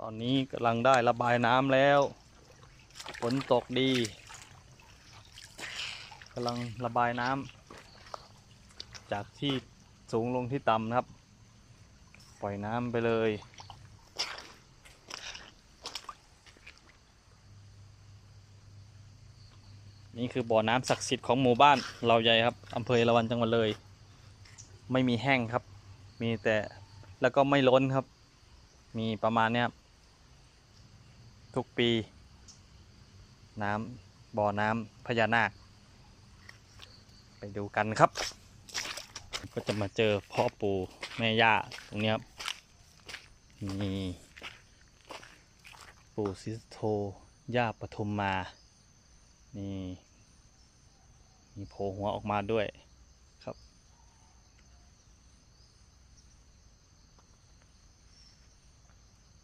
ตอนนี้กำลังได้ระบายน้ำแล้วฝนตกดีกำลังระบายน้ำจากที่สูงลงที่ต่ำนะครับ ปล่อยน้ำไปเลยนี่คือบ่อน้ำศักดิ์สิทธิ์ของหมู่บ้านเราใหญ่ครับอำเภอเอราวัณจังหวัดเลย ไม่มีแห้งครับ มีแต่แล้วก็ไม่ล้นครับ มีประมาณเนี้ยครับ ทุกปี น้ำบ่อน้ำพญานาค ไปดูกันครับ ก็จะมาเจอพ่อปู่แม่ย่าตรงนี้ครับนี่ปู่ซิสโทย่าปทุมมา นี่ มีโผล่หัวออกมาด้วยครับ